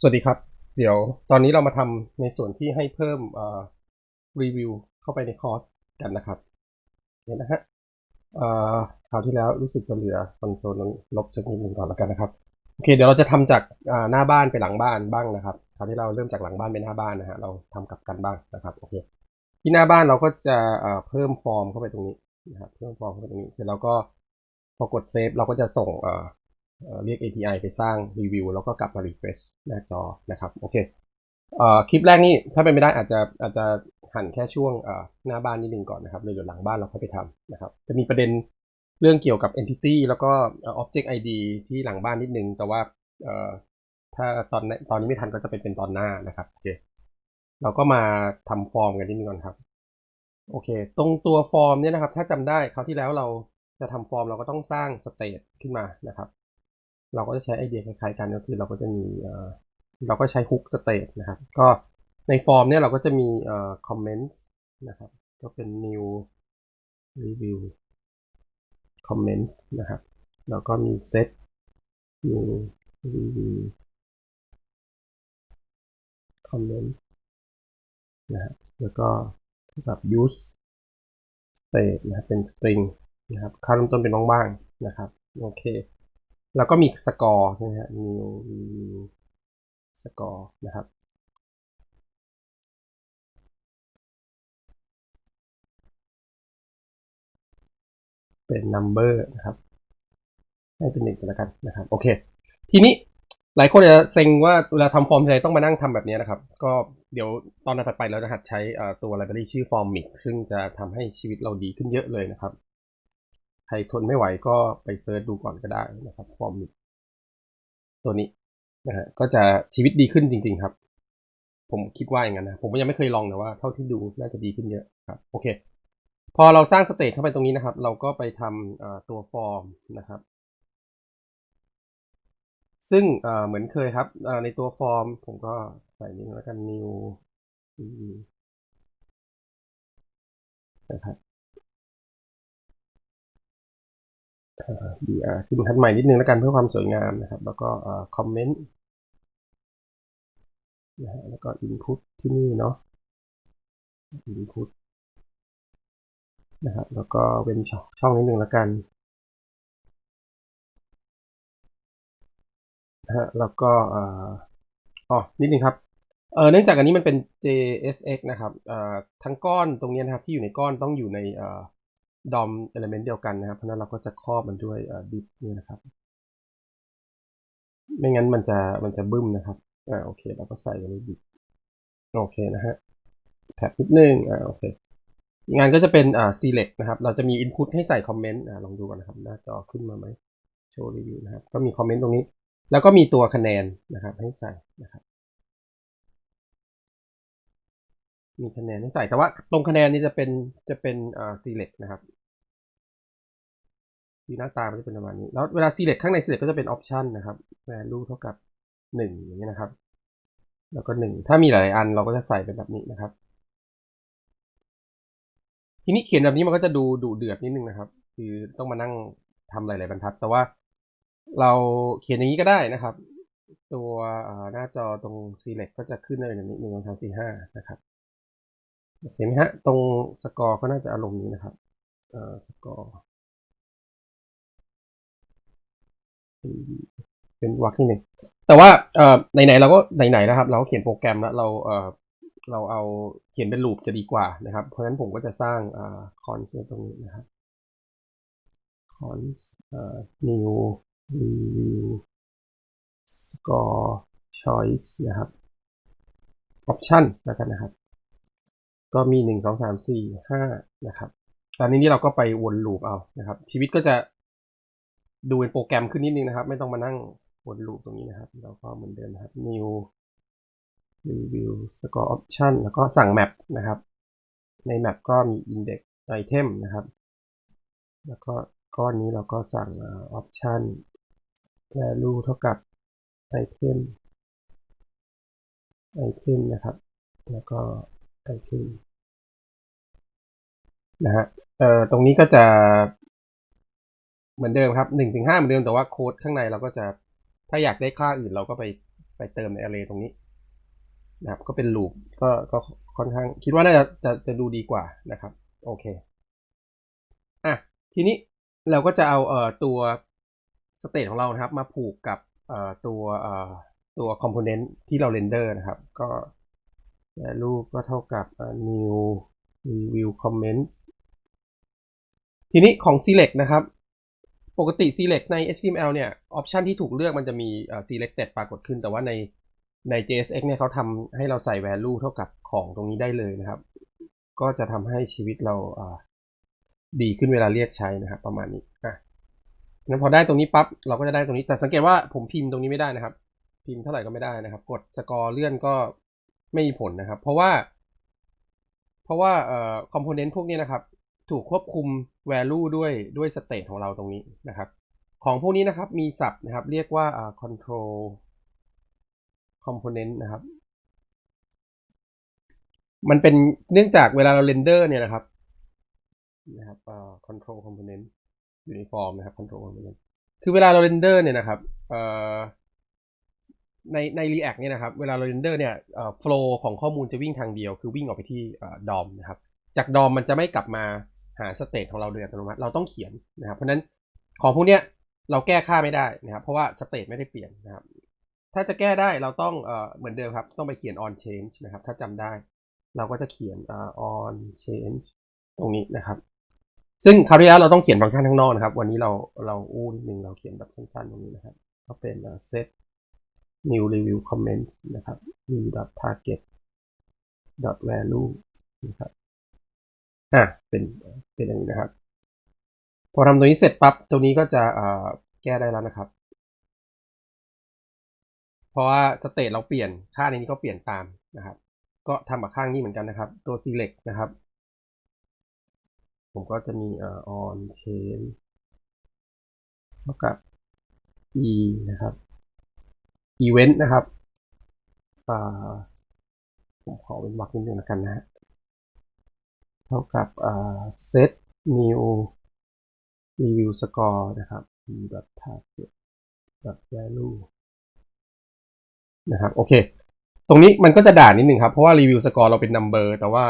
สวัสดีครับ เดี๋ยวตอนนี้เรามาทำในส่วนที่ให้เพิ่มรีวิวเข้าไปในคอร์สกันนะครับเห็นนะฮะคราวที่แล้วรู้สึกจะเหลือคอนโซลนั้นลบสักนิดหนึ่งก่อนแล้วกันนะครับโอเคเดี๋ยวเราจะทำจากหน้าบ้านไปหลังบ้านบ้างนะครับคราวที่เราเริ่มจากหลังบ้านไปหน้าบ้านนะฮะเราทำกลับกันบ้างนะครับโอเคที่หน้าบ้านเราก็จะเพิ่มฟอร์มเข้าไปตรงนี้นะครับเพิ่มฟอร์มเข้าไปตรงนี้ เสร็จแล้วก็พอกดเซฟเราก็จะส่ง เรียก API ไปสร้างรีวิวแล้วก็กลับมา refresh หน้าจอนะครับโอเคเอ่อคลิปแรกนี่ถ้าเป็นไม่ได้อาจจะอาจจะหั่นแค่ช่วงหน้าบ้านนิดนึงก่อนนะครับเลยเดี๋ยวหลังบ้านเราค่อยไปทำนะครับจะมีประเด็นเรื่องเกี่ยวกับ entity แล้วก็เอ่อ object ID ที่หลังบ้านนิดนึง แต่ว่าเอ่อถ้าตอนนี้ตอนนี้ไม่ทันก็จะเป็นเป็นตอนหน้านะครับโอเคเราก็มาทำฟอร์มกันนิดนึงก่อนครับโอเค ตรงตัวฟอร์มเนี่ยนะครับ ถ้าจำได้คราวที่แล้วเราจะทำฟอร์มเราก็ต้องสร้างสเตทขึ้นมานะครับ เราก็จะใช้ไอเดียคล้ายๆกันก็คือเราก็จะมีเราก็ใช้ฮุกสเตทนะครับ ก็ในฟอร์มเนี่ยเราก็จะมีเอ่อ comment นะครับ ก็เป็น new review comments นะครับ แล้วก็มี set new review comment นะครับ แล้วก็แบบ use state นะครับเป็น string นะครับค่าเริ่มต้นเป็นว่างๆนะครับ โอเค แล้วก็มีสกอร์นะฮะ new review score นะครับ เป็น number นะครับ ให้เป็นหนึ่งก็แล้วกันนะครับ โอเค ทีนี้หลายคนจะเซ็งว่าเวลาทำฟอร์มทีไรต้องมานั่งทำแบบนี้นะครับ ก็เดี๋ยวตอนถัดไปเราจะหัดใช้เอ่อตัว library ชื่อ Formic ซึ่งจะทำให้ชีวิตเราดีขึ้นเยอะเลยนะครับ ใครทนไม่ไหวก็ไปเซิร์ชดูก่อนก็ได้นะครับ Formic ตัวนี้นะฮะก็จะชีวิตดีขึ้นจริง ๆ ครับ ผมคิดว่าอย่างนั้นนะ ผมก็ยังไม่เคยลองแต่ว่าเท่าที่ดูน่าจะดีขึ้นเยอะครับโอเค พอเราสร้างสเตทเข้าไปตรงนี้นะครับ เราก็ไปทำตัวฟอร์มนะครับ ซึ่งเหมือนเคยครับในตัวฟอร์ม ผมก็ใส่นี้แล้วกัน new นะครับ br ขึ้นทัดใหม่นิดนึงแล้วกันเพื่อความสวยงามนะครับ แล้วก็คอมเมนต์นะฮะแล้วก็ input ที่นี่เนาะ input นะครับแล้วก็เว้นช่องช่องนิดนึงแล้วกันนะฮะแล้วก็อ๋อนิดนึงครับเออเนื่องจากอันนี้มันเป็น JSX นะครับเอ่อทั้งก้อนตรงนี้นะครับที่อยู่ในก้อนต้องอยู่ในเอ่อ DOM element เดียวกันนะครับ เพราะนั้นเราก็จะครอบมันด้วยเอ่อ div นี่นะครับ ไม่งั้นมันจะมันจะบึ้มนะครับอ่าโอเคเราก็ใส่ไว้ใน div โอเคนะฮะแท็บนิดนึงอ่าโอเคงานก็จะเป็นอ่า select นะครับ เราจะมี input ให้ใส่คอมเมนต์อ่าลองดูกันนะครับ หน้าจอขึ้นมาไหมโชว์รีวิวนะครับ ก็มีคอมเมนต์ตรงนี้ แล้วก็มีตัวคะแนนนะครับ ให้ใส่นะครับ มีคะแนนให้ใส่แต่ว่าตรงคะแนนนี่จะเป็นจะเป็นอ่า select นะครับ ที่หน้าตามันจะเป็นประมาณนี้ แล้วเวลา select ข้างใน select ก็จะเป็น option นะครับ value เท่ากับหนึ่งอย่างนี้นะครับ แล้วก็หนึ่งถ้ามีหลายอันเราก็จะใส่เป็นแบบนี้นะครับ ทีนี้เขียนแบบนี้มันก็จะดูดุเดือดนิดนึงนะครับ คือต้องมานั่งทำหลาย ๆ บรรทัด แต่ว่าเราเขียนอย่างนี้ก็ได้นะครับ ตัวหน้าจอตรง select ก็จะขึ้นได้แบบนี้หนึ่งสองสามสี่ห้านะครับเห็นไหมฮะ ตรงสกอร์ก็น่าจะอารมณ์นี้นะครับ เอ่อ สกอร์ เป็นวรรคที่หนึ่งแต่ว่าเอ่อไหนๆเราก็ไหนๆนะครับ เราเขียนโปรแกรมแล้วเราเอ่อเราเอาเขียนเป็นลูปจะดีกว่านะครับ เพราะฉะนั้นผมก็จะสร้างอ่าคอนตรงนี้นะครับคอนเอ่อ new review score choice นะครับ option แล้วกันนะครับ ก็มีหนึ่งสองสามสี่ห้านะครับ ตอนนี้นี่เราก็ไปวนลูปเอานะครับ ชีวิตก็จะ ดูเป็นโปรแกรมขึ้นนิดนึงนะครับ ไม่ต้องมานั่งวนลูปตรงนี้นะครับเราก็เหมือนเดิมนะครับ new review score option แล้วก็สั่ง map นะครับ ใน map ก็มี index item นะครับ แล้วก็ก้อนนี้เราก็สั่ง option value เท่ากับ item item นะครับ แล้วก็ item นะฮะเอ่อตรงนี้ก็จะ เหมือนเดิมครับหนึ่งถึงห้าเหมือนเดิมแต่ว่าโค้ดข้างในเราก็จะถ้าอยากได้ค่าอื่นเราก็ไปไปเติมใน array ตรงนี้นะครับ ก็เป็น loop ก็ก็ค่อนข้างคิดว่าน่าจะจะจะดูดีกว่านะครับ โอเคอะทีนี้เราก็จะเอาเอ่อตัว state ของเรานะครับ มาผูกกับเอ่อตัวเอ่อตัว component ที่เราเรนเดอร์นะครับ ก็ value ก็เท่ากับ new review comments ทีนี้ของ select นะครับ ปกติ select ใน HTML เนี่ยออปชันที่ถูกเลือกมันจะมี selected ปรากฏขึ้น แต่ว่าในใน JSX เนี่ยเขาทำให้เราใส่ value เท่ากับของตรงนี้ได้เลยนะครับ ก็จะทำให้ชีวิตเราดีขึ้นเวลาเรียกใช้นะครับ ประมาณนี้อะงั้นพอได้ตรงนี้ปั๊บเราก็จะได้ตรงนี้ แต่สังเกตว่าผมพิมพ์ตรงนี้ไม่ได้นะครับ พิมพ์เท่าไหร่ก็ไม่ได้นะครับ กดสกอร์เลื่อนก็ไม่มีผลนะครับ เพราะว่า เพราะว่าเอ่อคอมโพเนนต์พวกนี้นะครับ ถูกควบคุม value ด้วยด้วย state ของเราตรงนี้นะครับ ของพวกนี้นะครับมีศัพท์นะครับ เรียกว่า control component นะครับ มันเป็นเนื่องจากเวลาเราเรนเดอร์เนี่ยนะครับนะครับ control component uniform นะครับ control component คือเวลาเราเรนเดอร์เนี่ยนะครับเอ่อในใน React เนี่ยนะครับ เวลาเราเรนเดอร์เนี่ยเอ่อ flow ของข้อมูลจะวิ่งทางเดียว คือวิ่งออกไปที่เอ่อ DOM นะครับ จาก DOM มันจะไม่กลับมา หา state ของเราโดยอัตโนมัติเราต้องเขียนนะครับ เพราะนั้นของพวกเนี้ยเราแก้ค่าไม่ได้นะครับ เพราะว่า state ไม่ได้เปลี่ยนนะครับ ถ้าจะแก้ได้เราต้องเอ่อเหมือนเดิมครับ ต้องไปเขียน on change นะครับ ถ้าจำได้ เราก็จะเขียนอ่ on change ตรงนี้นะครับ ซึ่งคราวที่แล้วเราต้องเขียนฟังก์ชันข้างนอกนะครับ วันนี้เราเราอู้นิดนึงเราเขียนแบบสั้นๆตรงนี้นะครับ ก็เป็น set new review comments นะครับ new target value นะครับ อะเป็นเป็นอย่างนี้นะครับ พอทำตรงนี้เสร็จปั๊บตรงนี้ก็จะแก้ได้แล้วนะครับ เพราะว่าสเตตเราเปลี่ยนค่าในนี้ก็เปลี่ยนตามนะครับ ก็ทำกับข้างนี้เหมือนกันนะครับ ตัว select นะครับ ผมก็จะมีเอ่อ on chain เท่ากับ e นะครับ event นะครับผมขอเป็นวรรคนิดนึงแล้วกันนะฮะ เท่ากับอ่า set new review score นะครับ e target value นะครับโอเค ตรงนี้มันก็จะด่านิดหนึ่งครับ เพราะว่า review score เราเป็น number แต่ว่า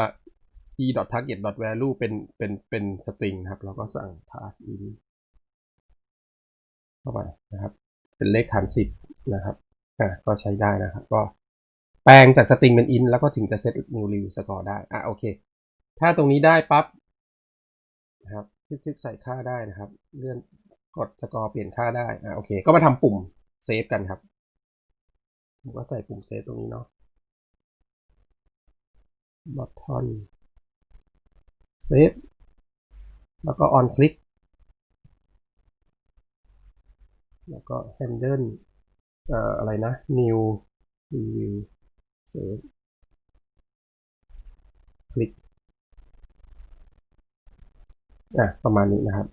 e target value เป็นเป็นเป็น string ครับเราก็สั่ง pass in เข้าไปนะครับ เป็นเลขฐานสิบนะครับอะก็ใช้ได้นะครับ ก็แปลงจาก string เป็น int แล้วก็ถึงจะ set new review score ได้อะโอเค ถ้าตรงนี้ได้ปั๊บนะครับคลิกๆใส่ค่าได้นะครับ เลื่อนกดสกอร์เปลี่ยนค่าได้อะโอเค ก็มาทำปุ่มเซฟกันครับผมก็ใส่ปุ่มเซฟตรงนี้เนาะ button save แล้วก็ on click แล้วก็ handle เอ่ออะไรนะ new review save คลิก อะประมาณนี้นะครับ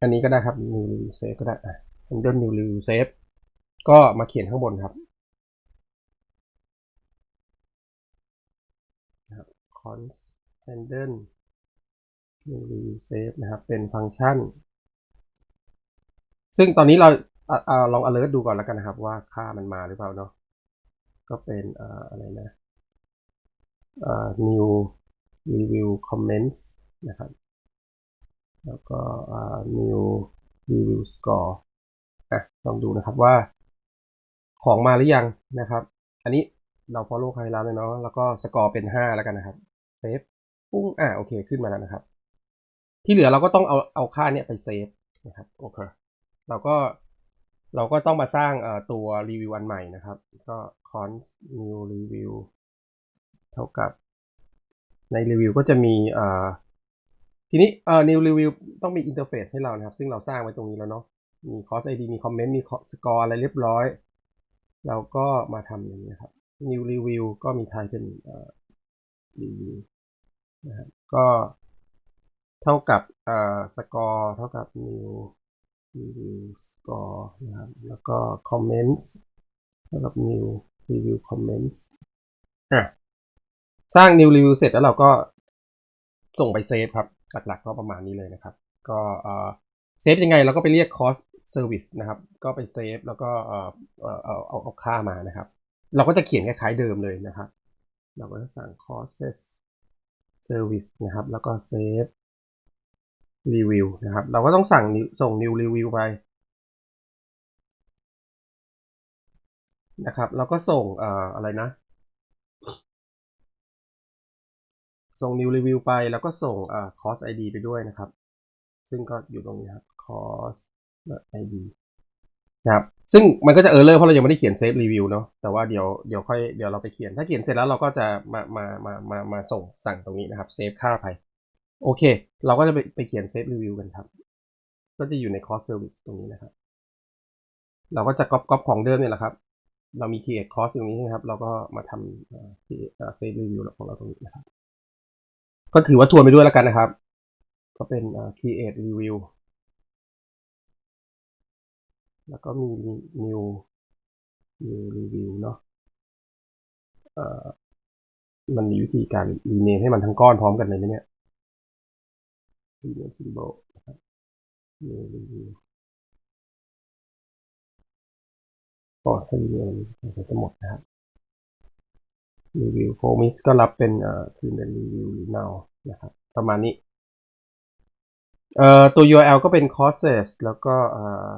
อันนี้ก็ได้ครับ new review save ก็ได้อะ handle new review save ก็มาเขียนข้างบนครับ const handle new review save นะครับ เป็นฟังก์ชัน ซึ่งตอนนี้เราอะอะลอง alert ดูก่อนแล้วกันนะครับ ว่าค่ามันมาหรือเปล่าเนาะก็เป็นอ่ออะไรนะอ่อ new review comments นะครับ แล้วก็ new review score อะลองดูนะครับว่าของมาหรือยังนะครับ อันนี้เรา follow ใครแล้วเลยเนาะแล้วก็สกอร์เป็น 5 แล้วกันนะครับเซฟปุ้งอ่าโอเคขึ้นมาแล้วนะครับ ที่เหลือเราก็ต้องเอาเอาค่าเนี้ยไปเซฟนะครับโอเคเราก็เราก็ต้องมาสร้างตัวรีวิวอันใหม่นะครับ ก็ const new review เท่ากับ ในรีวิวก็จะมีอ่อทีนี้เอ่อ new review ต้องมีอินเทอร์เฟซให้เรานะครับ ซึ่งเราสร้างไว้ตรงนี้แล้วเนาะ มี cost id มี comment มีสกอร์อะไรเรียบร้อย เราก็มาทำอย่างนี้ครับ new review ก็มีไทยเป็นเอ่อ review นะครับก็เท่ากับเอ่อสกอร์เท่ากับ new review score นะครับ แล้วก็ comments เท่ากับ new review comments อะ สร้าง new review เสร็จแล้วเราก็ส่งไปเซฟครับ หลักๆก็ประมาณนี้เลยนะครับ ก็เซฟยังไงเราก็ไปเรียก cost service นะครับ ก็ไปเซฟแล้วก็เอาเอาเอาค่ามานะครับ เราก็จะเขียนคล้ายๆเดิมเลยนะครับ เราก็จะสั่ง courses service นะครับ แล้วก็ save review นะครับ เราก็ต้องสั่งส่ง new review ไปนะครับแล้วก็ส่งออะไรนะ ส่ง new review ไปแล้วก็ส่งเอ่อ course ID ไปด้วยนะครับ ซึ่งก็อยู่ตรงนี้ครับ course ID นะครับซึ่งมันก็จะเออร์เลอร์เพราะเรายังไม่ได้เขียน save review เนาะแต่ว่าเดี๋ยวเดี๋ยวค่อยเดี๋ยวเราไปเขียน ถ้าเขียนเสร็จแล้วเราก็จะมามามามามาส่งสั่งตรงนี้นะครับ save ค่าไปโอเค เราก็จะไปไปเขียน save review กันครับ ก็จะอยู่ใน course service ตรงนี้นะครับ เราก็จะก๊อปก๊อปของเดิมเนี่ยแหละครับ เรามี create course ตรงนี้ใช่ไหมครับ เราก็มาทำเอ่อ create เอ่อ save review ของเราตรงนี้นะครับ ก็ถือว่าทวนไปด้วยแล้วกันนะครับ ก็เป็น create review แล้วก็มี new new review เนาะมันมีวิธีการ rename ให้มันทั้งก้อนพร้อมกันเลยไหมเนี่ย rename symbol new review ก็ถ้า rename มันจะหมดนะครับ review promise ก็รับเป็นเอ่อคือเป็น review หรือ now นะครับประมาณนี้เอ่อตัว URL ก็เป็น courses แล้วก็เอ่อ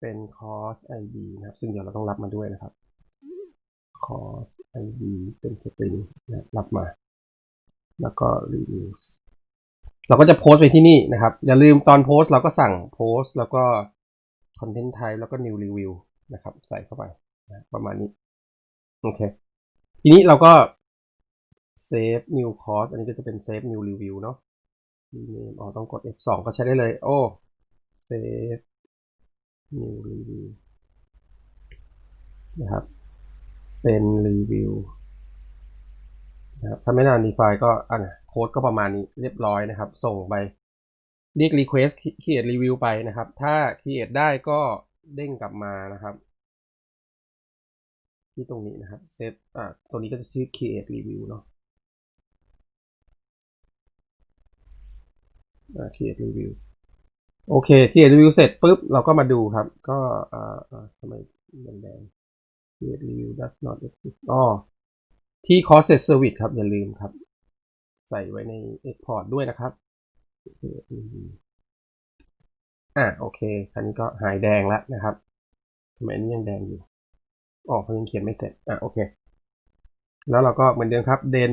เป็น course ID นะครับ ซึ่งเดี๋ยวเราต้องรับมาด้วยนะครับ course ID เป็น string นะรับมา แล้วก็ review เราก็จะโพสต์ไปที่นี่นะครับ อย่าลืมตอนโพสต์เราก็สั่งโพสต์แล้วก็ content type แล้วก็ new review นะครับ ใส่เข้าไปนะประมาณนี้ โอเค ทีนี้เราก็ save new course อันนี้ก็จะเป็น save new review เนาะ name อ๋อต้องกด F2 ก็ใช้ได้เลย โอ้ save new review นะครับ เป็น review นะครับถ้าไม่นาน define ก็อะโค้ดก็ประมาณนี้เรียบร้อยนะครับ ส่งไป เรียก request create review ไปนะครับ ถ้า create ได้ก็เด้งกลับมานะครับ ที่ตรงนี้นะครับ set อ่าตัวนี้ก็จะชื่อ create review เนาะอ่า create review โอเค create review เสร็จปุ๊บ เราก็มาดูครับ ก็อ่าอ่าทำไมแดง create review does not exist อ๋อที่ courses service ครับ อย่าลืมครับ ใส่ไว้ใน export ด้วยนะครับอ่าโอเคคันนี้ก็หายแดงแล้วนะครับทำไมอันนี้ยังแดงอยู่ อ๋อเขายังเขียนไม่เสร็จ อะโอเค แล้วเราก็เหมือนเดิมครับ den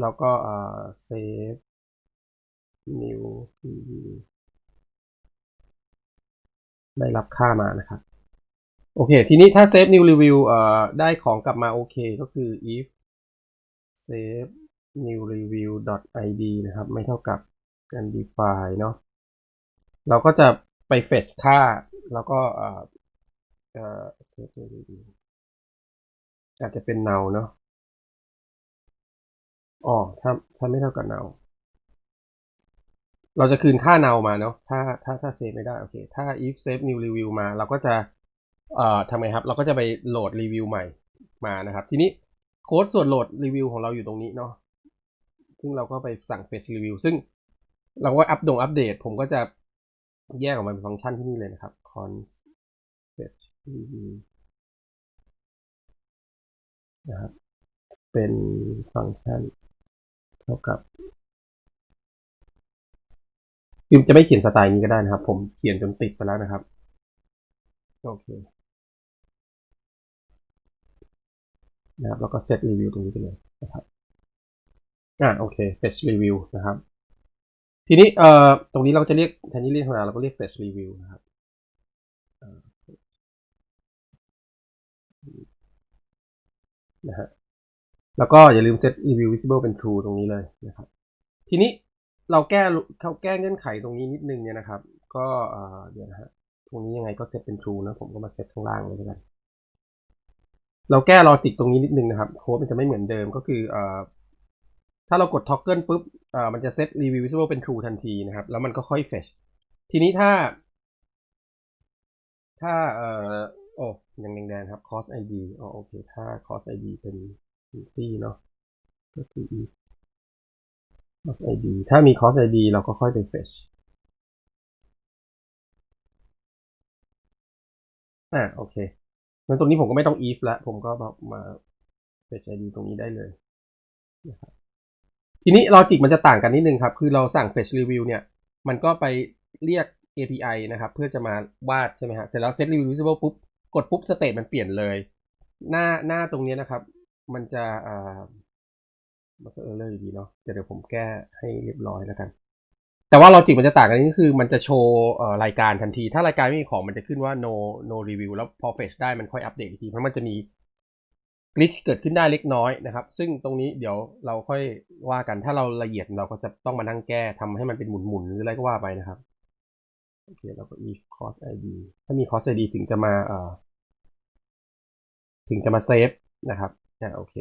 แล้วก็อ่า save new pv ได้รับค่ามานะครับ โอเค ทีนี้ถ้า save new review เอ่อได้ของกลับมาโอเค ก็คือ if save new review id นะครับ ไม่เท่ากับ undefined เนาะเราก็จะไป fetch ค่า แล้วก็ เอ่อเอ่อ save new review อาจจะเป็น null เนาะอ๋อถ้าถ้าไม่เท่ากับ null เราจะคืนค่า null มาเนาะถ้าถ้าถ้าเซฟไม่ได้โอเค ถ้า if save new review มา เราก็จะเอ่อทำไงครับ เราก็จะไปโหลดรีวิวใหม่มานะครับ ทีนี้โค้ดส่วนโหลดรีวิวของเราอยู่ตรงนี้เนาะซึ่งเราก็ไปสั่ง fetch review ซึ่งเราก็อัปดงอัปเดต ผมก็จะแยกออกมาเป็นฟังก์ชันที่นี่เลยนะครับ const fetch นะครับ เป็นฟังก์ชัน เท่ากับคือจะไม่เขียนสไตล์นี้ก็ได้นะครับ ผมเขียนจนติดไปแล้วนะครับ โอเคนะครับแล้วก็เซตรีวิวตรงนี้ไปเลยนะครับอ่าโอเค fetch review นะครับ ทีนี้เอ่อตรงนี้เราจะเรียกแทนที่เรียกธรรมดาเราก็เรียก fetch review นะครับอ่า นะฮะแล้วก็อย่าลืม set review visible เป็น true ตรงนี้เลยนะครับ ทีนี้เราแก้เขาแก้เงื่อนไขตรงนี้นิดนึงเนี่ยนะครับ ก็เดี๋ยวนะฮะตรงนี้ยังไงก็เซตเป็น true นะผมก็มาเซตข้างล่างเลยกันเราแก้ลอจิกตรงนี้นิดนึงนะครับโค้ดมันจะไม่เหมือนเดิมก็คืออถ้าเรากด toggle ปุ๊บมันจะเซต review visible เป็น true ทันทีนะครับ แล้วมันก็ค่อย fetch ทีนี้ถ้า ถ้าเอ่อ โอ้ยังแดงๆครับ cost id อ๋อโอเค ถ้า cost id เป็นที่เนาะก็คือ cost id ถ้ามี cost id เราก็ค่อยไป fetch อ่าโอเคงั้นตรงนี้ผมก็ไม่ต้อง if ล้วผมก็มา fetch id ตรงนี้ได้เลยนะครับทีนี้ลอจิกมันจะต่างกันนิดนึงครับ คือเราสั่ง fetch review เนี่ย มันก็ไปเรียก API นะครับ เพื่อจะมาวาดใช่ไหมฮะ เสร็จแล้ว set review visible ปุ๊บ กดปุ๊บ state มันเปลี่ยนเลย หน้าหน้าตรงนี้นะครับ มันจะอ่ามันก็เออเลอร์อยู่ดีเนาะเดี๋ยวเดี๋ยวผมแก้ให้เรียบร้อยแล้วกัน แต่ว่าลอจิกมันจะต่างกันนี่คือ มันจะโชว์รายการทันที ถ้ารายการไม่มีของมันจะขึ้นว่า no no review แล้วพอ fetch ได้มันค่อยอัปเดตอีกที เพราะมันจะมี glitch เกิดขึ้นได้เล็กน้อยนะครับ ซึ่งตรงนี้เดี๋ยวเราค่อยว่ากัน ถ้าเราละเอียดเราก็จะต้องมานั่งแก้ทำให้มันเป็นหมุนๆหรืออะไรก็ว่าไปนะครับ โอเคเราก็ if cost id ถ้ามี cost id ถึงจะมาเอ่อ ถึงจะมาเซฟนะครับอ่าโอเค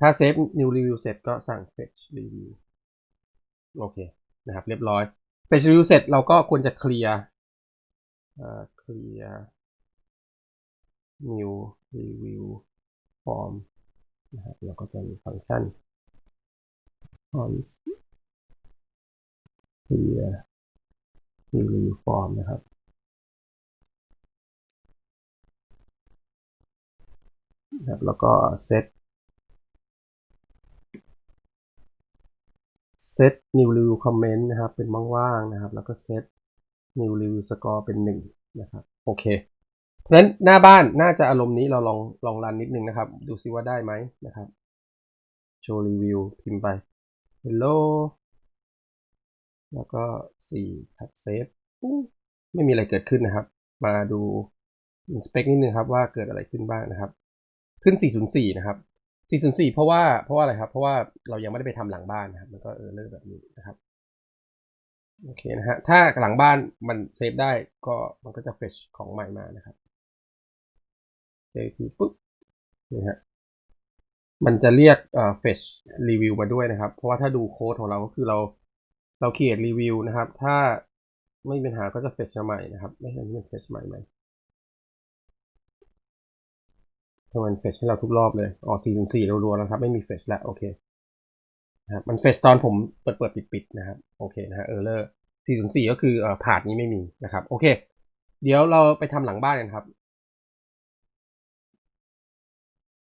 ถ้าเซฟ new review เสร็จก็สั่ง fetch review โอเคนะครับ เรียบร้อย fetch review เสร็จเราก็ควรจะเคลียร์เอ่อ clear new review form นะครับแล้วก็จะมีฟังก์ชัน cons clear new review form นะครับ นะแล้วก็ set set new review comment นะครับ เป็นว่างๆนะครับ แล้วก็ set new review score เป็นหนึ่งนะครับ โอเคเพราะฉะนั้นหน้าบ้านน่าจะอารมณ์นี้เราลองลองรันนิดนึงนะครับ ดูซิว่าได้ไหมนะครับ โชว์รีวิวพิมพ์ไป hello แล้วก็สี่ครับเซฟไม่มีอะไรเกิดขึ้นนะครับ มาดู inspect นิดนึงครับว่าเกิดอะไรขึ้นบ้างนะครับ ขึ้น 404 นะครับ 404 เพราะว่าเพราะว่าอะไรครับ เพราะว่าเรายังไม่ได้ไปทำหลังบ้านนะครับ มันก็เออเลอร์แบบนี้นะครับโอเคนะฮะถ้าหลังบ้านมันเซฟได้ก็มันก็จะ fetch ของใหม่มานะครับเซฟทีปุ๊บนี่ฮะมันจะเรียกเอ่อ fetch review มาด้วยนะครับ เพราะว่าถ้าดูโค้ดของเราก็คือเราเรา create review นะครับ ถ้าไม่มีปัญหาก็จะ fetch มาใหม่นะครับไม่ใช่มัน fetch ใหม่ไหม ให้มันเฟชให้เราทุกรอบเลยอ๋อ404รัวๆนะครับ ไม่มีเฟชแล้วโอเคนะครับมันเฟชตอนผมเปิดเปิดปิดปิดนะครับโอเคนะฮะเออร์เลอร์สี่ก็คือเอ่อผ่านนี้ไม่มีนะครับโอเค เดี๋ยวเราไปทำหลังบ้านกันครับ